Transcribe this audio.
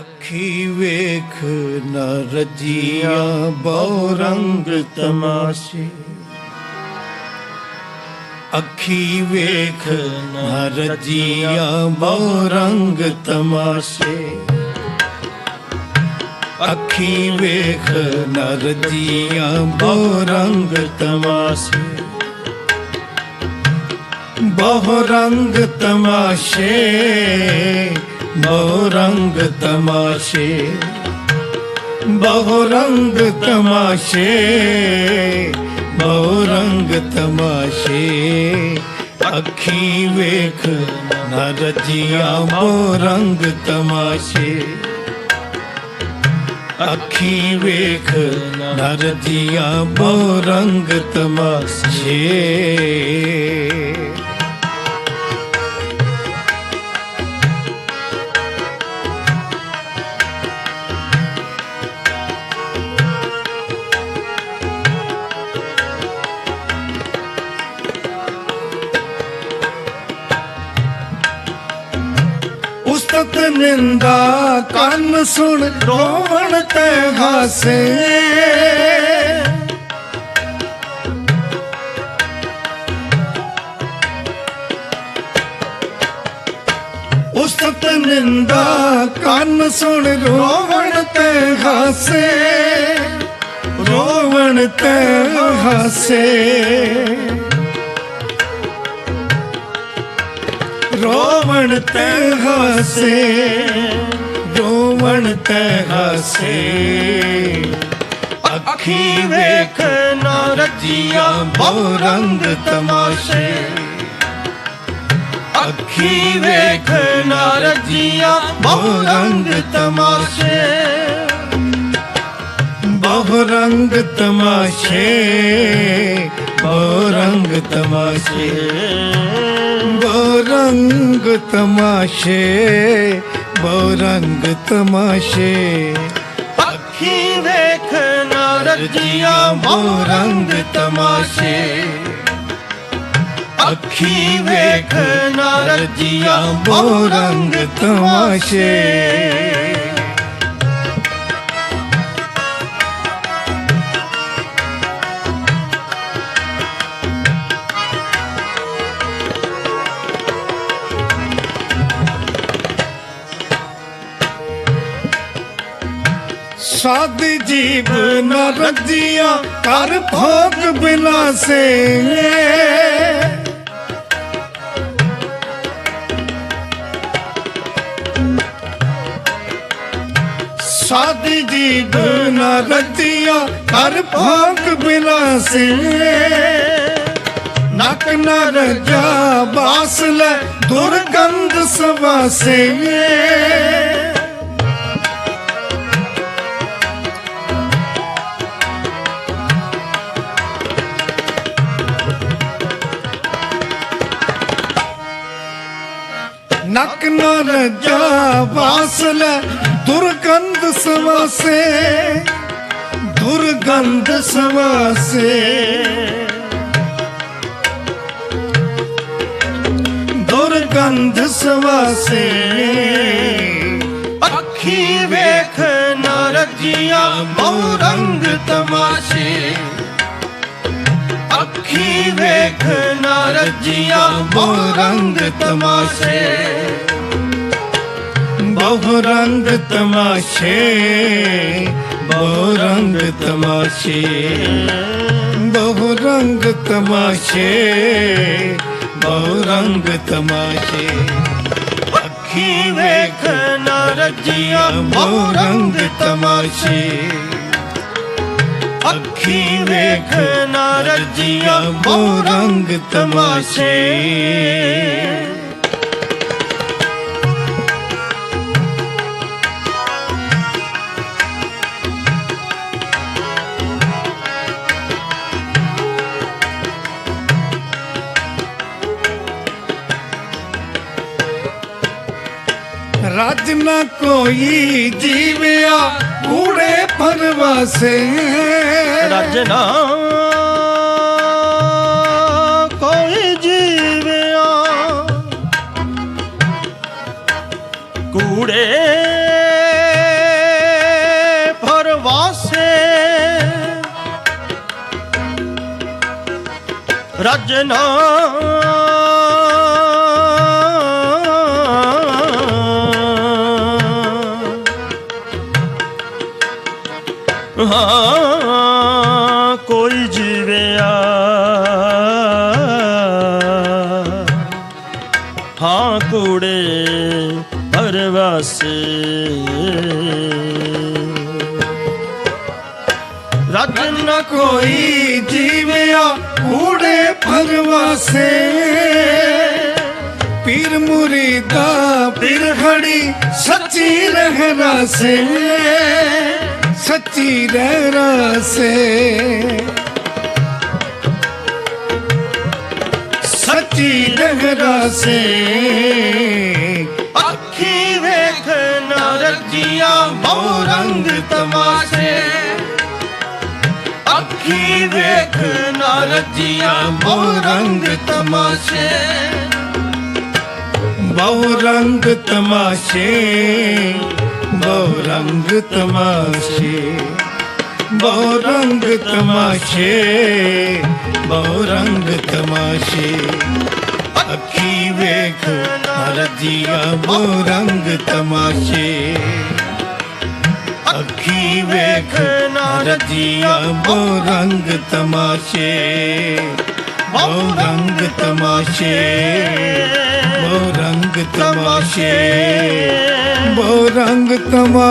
ਅੱਖੀ ਵੇਖ ਨ ਰਜੀਆਂ ਬਹੁ ਰੰਗ ਤਮਾਸ਼ੇ। ਅੱਖੀ ਵੇਖ ਨ ਰਜੀਆਂ ਬਹੁ ਰੰਗ ਤਮਾਸ਼ੇ। ਅੱਖੀ ਵੇਖ ਨ ਰਜੀਆਂ ਬਹੁ ਰੰਗ ਤਮਾਸ਼ੇ। ਬਹੁ ਰੰਗ ਤਮਾਸ਼ੇ। ਬਹੁ ਰੰਗ ਤਮਾਸ਼ੇ ਬਹੁ ਰੰਗ ਤਮਾਸ਼ੇ ਬਹੁ ਰੰਗ ਤਮਾਸ਼ੇ ਅੱਖੀ ਵੇਖ ਨਾ ਰਜੀਆਂ ਬਹੁ ਰੰਗ ਤਮਾਸ਼ੇ ਅੱਖੀ ਵੇਖ ਨਾ ਰਜੀਆਂ ਬਹੁ ਰੰਗ ਤਮਾਸ਼ੇ ਨਿੰਦਾ ਕੰਨ ਸੁਣ, ਰੋਵਣ ਤੇ ਹਾਸੇ। ਉਸਤ ਨਿੰਦਾ ਕੰਨ ਸੁਣ, ਰੋਵਣ ਤੇ ਹਾਸੇ। ਰੋਵਣ ਤੇ ਹਾਸੇ। ਰੋਵਣ ਤੇ ਹਾਸੇ ਰੋਵਣ ਤੇ ਹਾਸੇ ਅੱਖੀ ਵੇਖ ਨਾ ਰਜੀਆਂ ਬਹੁ ਰੰਗ ਤਮਾਸ਼ੇ ਅੱਖੀ ਵੇਖ ਨਾ ਰਜੀਆਂ ਬਹੁ ਰੰਗ ਤਮਾਸ਼ੇ ਬਹੁ ਰੰਗ ਤਮਾਸ਼ੇ ਬਹੁ ਰੰਗ ਤਮਾਸ਼ੇ ਰੰਗ ਤਮਾਸ਼ੇ ਬਹੁ ਰੰਗ ਤਮਾਸ਼ੇ ਅੱਖੀ ਵੇਖ ਰਜੀਆਂ ਬਹੁ ਰੰਗ ਤਮਾਸ਼ੇ ਅੱਖੀ ਵੇਖ ਨਾ ਰਜੀਆਂ ਬਹੁ ਰੰਗ ਤਮਾਸ਼ੇ ਸਾਦੀ ਜੀਬ ਨਾ ਰੱਜੀਆਂ, ਕਰ ਭੋਗ ਬਿਲਾਸੇ ਸਾਦੀ ਜੀਬ ਨਾ ਰੱਜੀਆਂ, ਕਰ ਭੋਗ ਬਿਲਾਸੇ ਨਕ ਨਾ ਰਜਾ, ਬਾਸ ਲੈ ਦੁਰਗੰਧ ਸਵਾਸੇ ਨਕ ਨਾ ਰਜਾ ਵਾਸਲ ਦੁਰਗੰਧ ਸਵਾਸੇ ਦੁਰਗੰਧ ਸਵਾਸੇ। ਦੁਰਗੰਧ ਸਵਾਸੇ। ਅੱਖੀ ਵੇਖ ਨਾ ਰਜੀਆਂ ਬਹੁ ਤਮਾਸ਼ੇ। ਅੱਖੀ ਵੇਖ ਨਾ ਰਜੀਆਂ ਬਹੁ ਰੰਗ ਤਮਾਸ਼ੇ? ਬਹੁ ਤਮਾਸ਼ੇ ਬਹੁ ਰੰਗ ਤਮਾਸ਼ੇ। ਬਹੁ ਰੰਗ ਤਮਾਸ਼ੇ ਬਹੁ ਤਮਾਸ਼ੇ। ਅੱਖੀ ਵੇਖ ਨਾ ਰਜੀਆਂ ਬਹੁ ਰੰਗ ਤਮਾਸ਼ੇ। ਅੱਖੀ ਵੇਖ ਨਾ ਰਜੀਆਂ ਬਹੁ ਰੰਗ ਤਮਾਸ਼ੇ। ਰੱਜ ਨਾ ਕੋਈ ਜੀਵਿਆ ਊੜੇ ਪਰਵਾਸੇ ਰੱਜ ਨਾ ਕੋਈ ਜੀਵਿਆ ਕੂੜੇ ਪਰਵਾਸੇ ਰੱਜ ਨਾ ਕੋਈ ਜੀਵਿਆ ਹਾਂ ਕੂੜੇ ਪਰਵਾਸੇ। ਰਜਨਾ ਕੋਈ ਜੀਵਿਆ ਕੂੜੇ ਪਰਵਾਸੇ। ਪੀਰ ਮੁਰੀਦਾ, ਪੀਰ ਖੜੀ ਸੱਚੀ ਰਹਿਣਾ ਸੇ ਸੱਚੀ ਰਹਿਣਾ ਸੇ ਸੱਚੀ ਰਹਿਣਾ ਸੇ ਅੱਖੀ ਵੇਖ ਨਾ ਰੱਜੀਆਂ ਬਹੁ ਰੰਗ ਤਮਾਸ਼ੇ। ਅੱਖੀ ਵੇਖ ਨਾ ਰੱਜੀਆਂ ਬਹੁ ਰੰਗ ਤਮਾਸ਼ੇ। ਬਹੁ ਰੰਗ ਤਮਾਸ਼ੇ। ਬਹੁ ਰੰਗ ਤਮਾਸ਼ੇ ਬਹੁ ਰੰਗ ਤਮਾਸ਼ੇ ਬਹੁ ਰੰਗ ਤਮਾਸ਼ੇ ਅੱਖੀ ਵੇਖ ਹਰਜੀਆ ਬਹੁ ਰੰਗ ਤਮਾਸ਼ੇ ਅੱਖੀ ਵੇਖ ਹਰਜੀਆ ਬਹੁ ਰੰਗ ਤਮਾਸ਼ੇ ਬਹੁ ਰੰਗ ਤਮਾਸ਼ੇ ਬਹੁ ਰੰਗ ਤਮਾਸ਼ੇ। ਬਹੁ ਰੰਗ ਤਮਾ